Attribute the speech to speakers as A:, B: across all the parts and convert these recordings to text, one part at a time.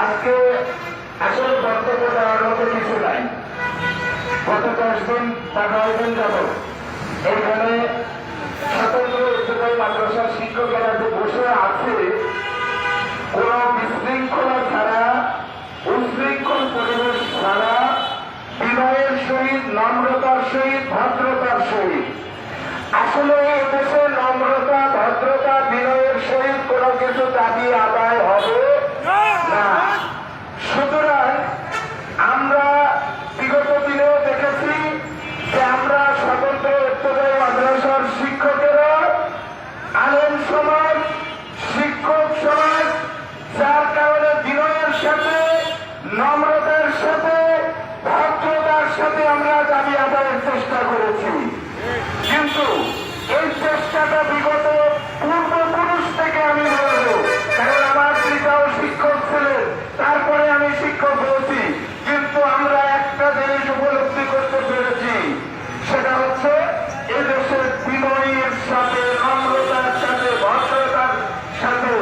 A: আজকে আসলে বক্তব্য দেওয়ার মতো কিছু নাই। গত দশ দিন বা নয় দিন যাব এখানে স্বতন্ত্র উচ্চতর মাদ্রাসার শিক্ষকেরা যে বসে আছে, কোন বিশৃঙ্খলা ছাড়া, উশৃঙ্খল পরিবেশ ছাড়া, বিনয়ের সহিত, নম্রতার সহিত, ভদ্রতার সহিত। আসলে এই দেশে নম্রতা ভদ্রতা বিনয়ের সহিত কোনো কিছু দাবি আদায় হবে না সুতরাং আমরা বিগত দিনেও দেখেছি যে আমরা স্বতন্ত্র উত্তরায় মাদ্রাসার শিক্ষকেরা আলেম সমাজ শিক্ষক সমাজ যার কারণে বিনয়ের সাথে নম্রতার সাথে ভদ্রতার সাথে আমরা দাবি আদায়ের চেষ্টা করেছি। কিন্তু এই চেষ্টাটা বিগত পূর্বপুরুষ থেকে আমি বলব কারণ আমার পিতাও শিক্ষক ছিলেন তারপরে আমি শিক্ষক হয়েছি কিন্তু আমরা একটা জিনিস উপলব্ধি করতে পেরেছি সেটা হচ্ছে এদেশের বিনয়ের সাথে নম্রতার সাথে ভদ্রতার সাথে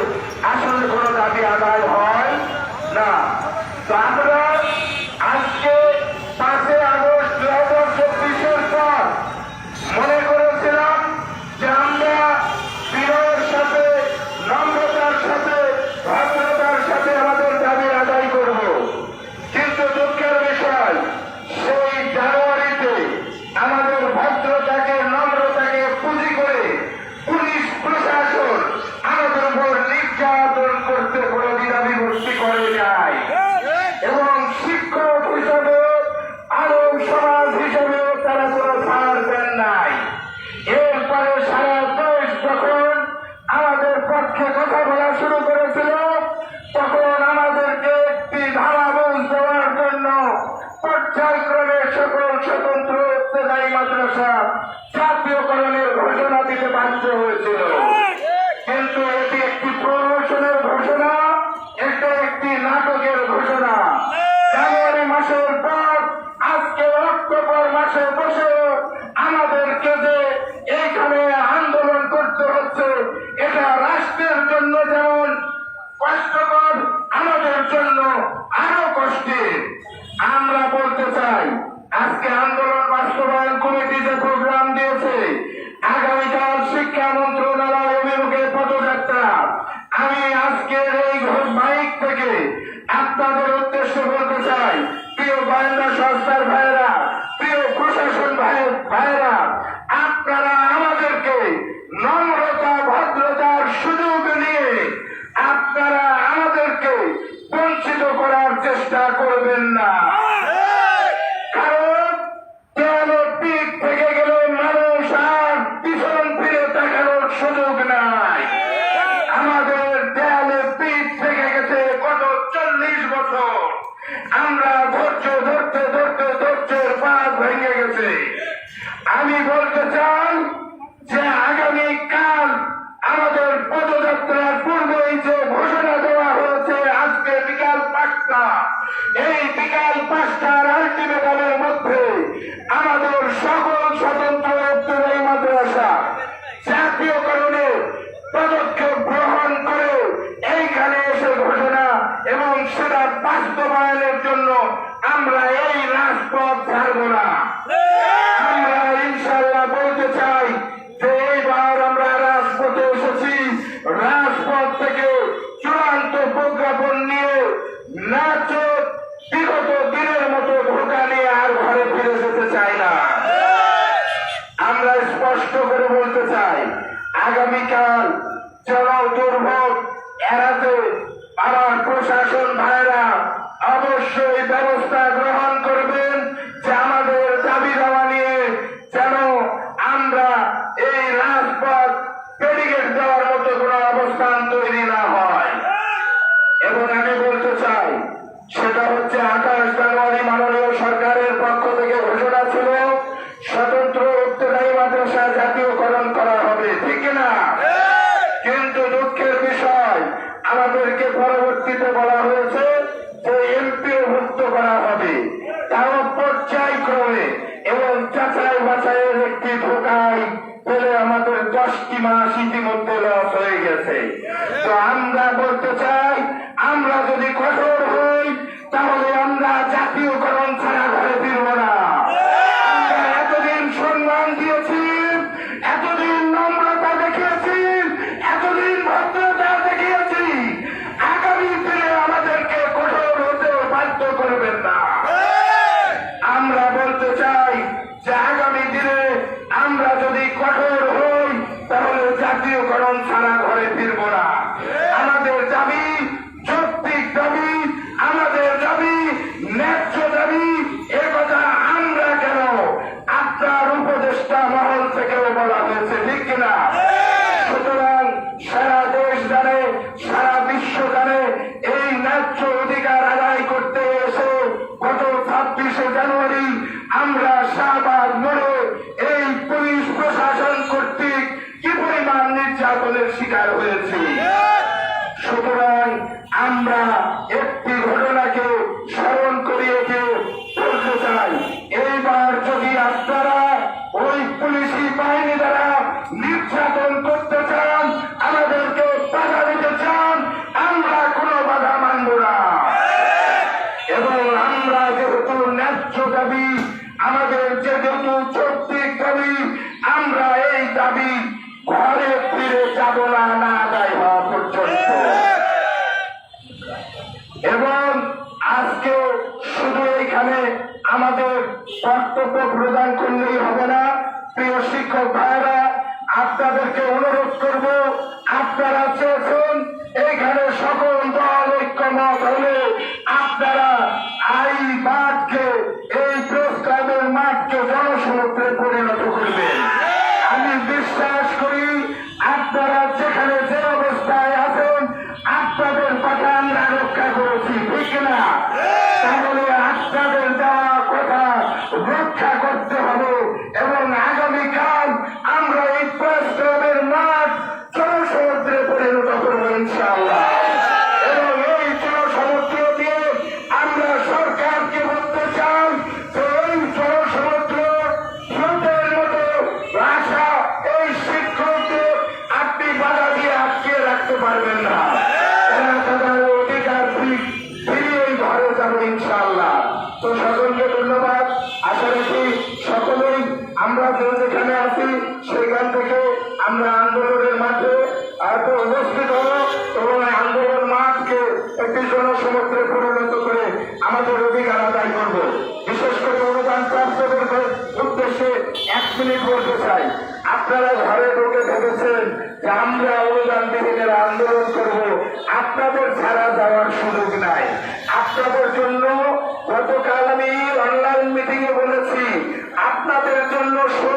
A: আসলে কোনো দাবি আদায় হয় না তো আমরা আজকে পাঁচই আগস্ট দু হাজার চব্বিশের পর মনে করেছিলাম যে আমরা বিনয়ের সাথে নম্রতার সাথে ভদ্রতার সাথে আমাদের দাবি আদায় করব কিন্তু দুঃখের বিষয় সেই জানুয়ারিতে আমাদের ভদ্রতাকে নম্রতাকে পুঁজি করে পুলিশ প্রশাসন আমাদের উপর নির্যাতন করতে কোনো দ্বিধা বিভক্তি করে যায় এবং শিক্ষক হিসাবে আলম সমাজ হিসাবে তারা কোনো ছাড় দেন নাই এরপরে সারা দেশ যখন আমাদের পক্ষে কথা বলা শুরু করেছিল তখন আমাদেরকে একটি ধারাবোধ দেওয়ার জন্য পর্যায়ক্রমে সকল স্বতন্ত্র ইত্তেদায়ী মাদ্রাসা জাতীয়করণের ঘোষণা দিতে বাধ্য হয়েছিল কিন্তু এটি একটি ঘোষণা, এটা একটি নাটকের ঘোষণা। জানুয়ারি মাসের পর, আজকে অক্টোবর মাসে বসে আমাদেরকে যে এইখানে আন্দোলন করতে হচ্ছে, এটা রাষ্ট্রের জন্য যেমন কষ্টকর, আমাদের জন্য আরও কষ্টের। আমরা বলতে চাই, আজকে আন্দোলন আমি আজকের এই মাইক থেকে আপনাদের উদ্দেশ্যে বলতে চাই। প্রিয় গোয়েন্দা সংস্থার ভাইয়েরা, প্রিয় প্রশাসন ভাই ভাইয়েরা, আপনারা আমাদেরকে নম্রতা, ভদ্রতার সুযোগ নিয়ে আপনারা আমাদেরকে বঞ্চিত করার চেষ্টা করবেন না কারণ দেয়ালে পিঠ থেকে গেলে মানুষ আর পিছন ফিরে তাকানোর সুযোগ নাই আমাদের দেয়ালে পিঠ থেকে গেছে গত চল্লিশ বছর আমরা ধৈর্য ধরতে ধরতে ধৈর্যের পাত ভেঙে গেছে আমি বলতে চাই যে আগামী কাল আমাদের পদযাত্রার পূর্বেই যে ঘোষণা দেওয়া হয়েছে আজকে বিকাল পাঁচটা এই বিকাল পাঁচটার আলটিমেটামের মধ্যে আমাদের সকল স্বতন্ত্র উত্তরাই মাদ্রাসা জাতীয়করণে পদক্ষেপ গ্রহণ করে এইখানে এসে ঘোষণা এবং সেটা বাস্তবায়নের জন্য আমরা এই রাজপথ ছাড়ব না আমরা ইনশাল্লাহ বলতে চাই যে এইবার আমরা রাজপথে এসেছি রাজপথ থেকে চূড়ান্ত প্রজ্ঞাপন নিয়ে নাচে বিগত দিনের মতো ধোকা নিয়ে আর ঘরে ফিরে যেতে চাই না আমরা স্পষ্ট করে বলতে চাই আগামীকাল জন দুর্ভোগ এড়াতে আমার প্রশাসন ভাইরা অবশ্যই ব্যবস্থা পেলে আমাদের দশটি মাস ইতিমধ্যে কারণ ছাড়া ঘরে ফিরব না। আমাদের দাবি যৌক্তিক দাবি, আমাদের দাবি ন্যায্য দাবি একথা আমরা কেন আপনার উপদেষ্টা মহল থেকেও বলা হয়েছে, ঠিক কিনা? সুতরাং সারা দেশ জানে সুতরাং আমরা একটি ঘটনাকে আমাদের বক্তব্য প্রদান করলেই হবে না। প্রিয় শিক্ষক ভাইরা আপনাদেরকে অনুরোধ করব, আপনারা চেয়েছেন এইখানে সকল দল ঐক্যমত হলে আপনারা এই মাঠকে, এই প্রেস ক্লাবের মাঠকে জনসমুদ্রে পরিণত করবেন। আমি বিশ্বাস করি, আপনারা যেখানে যে অবস্থায় আছেন, আপনাদের কথা রক্ষা করেছি, ঠিক না? তাহলে আপনাদের রক্ষা করতে আমরা যে যেখানে আছি সেখান থেকে আমরা আন্দোলনের মাঠে এত উপস্থিত হব এবং আন্দোলন মাঠকে একটি জনসমুদ্রে পরিণত করে আমাদের অধিকার আদায় করব। বিশেষ করে অনুদান প্রাপ্তদের উদ্দেশ্যে এক মিনিট বলতে চাই। আপনারা ঘরে ঢুকে ভেবেছেন যে আমরা অনুদান বিহীনের আন্দোলন করব আপনাদের ছাড়া যাওয়ার সুযোগ নাই আপনাদের জন্য গতকাল আমি অনলাইন মিটিং এ বলেছি আপনাদের জন্য শোক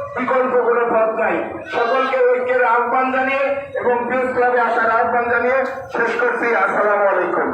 A: বিকল্প কোনো পথ নাই সকলকে ঐক্যের আহ্বান জানিয়ে এবং প্রেস ক্লাবে আসার আহ্বান জানিয়ে শেষ করছি। আসসালামু আলাইকুম।